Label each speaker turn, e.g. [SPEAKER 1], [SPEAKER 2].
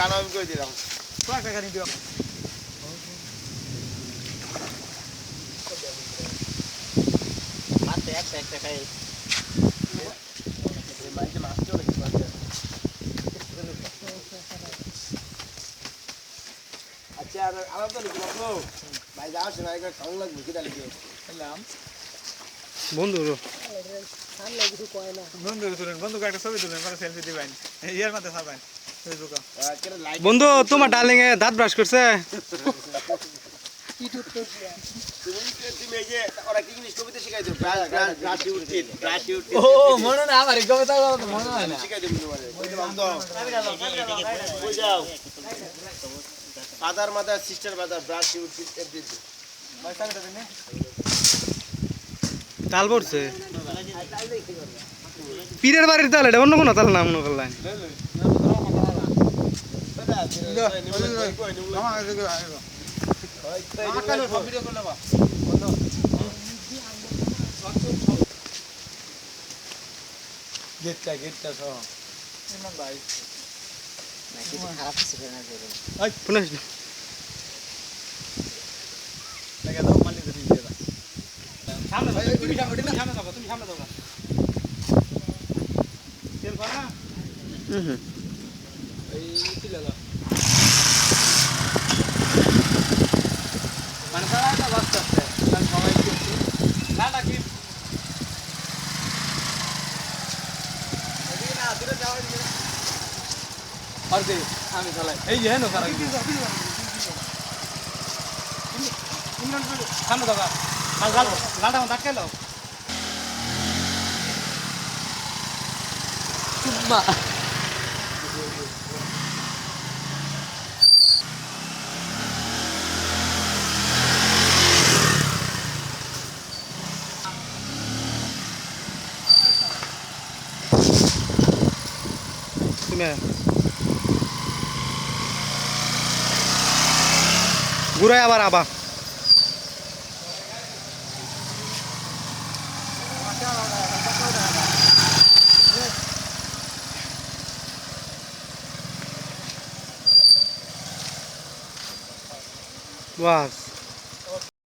[SPEAKER 1] গান আমি দিলাম।
[SPEAKER 2] একটা
[SPEAKER 1] একটা খাই। আচ্ছা আর তো লিখলাম তো। ভাই লাগবে
[SPEAKER 3] বন্ধু
[SPEAKER 2] বন্ধু তুলেন বন্ধু একটা ছবি তুলেন সেলফি দিবেন। ইয়ার ফেসবুকে
[SPEAKER 1] লাইক
[SPEAKER 3] বন্ধু তোমার ডার্লিং এ দাঁত ব্রাশ করছে।
[SPEAKER 1] Father mother sister mother brush
[SPEAKER 3] তাল পড়ছে। পীরের বাড়ির তাল এটা অন্য কোনো তাল না মনে করলেন।
[SPEAKER 2] গেটটা গেটটা সহ
[SPEAKER 3] পুনঃ
[SPEAKER 2] দিয়ে দাও সামনে ভাই তুমি সামনে তুমি সামনে দাও তুমি সামনে দাও তেল ভর না এই তুলে দাও মানে সারা একটা বাস করছে তার সবাই করছি না না কি আর দে আমি চালাই এই যে হেন সারা সামনে লালটা আমার ধাক্কা লাও চুম্মা
[SPEAKER 3] में। गुरा आबार आबा। वाह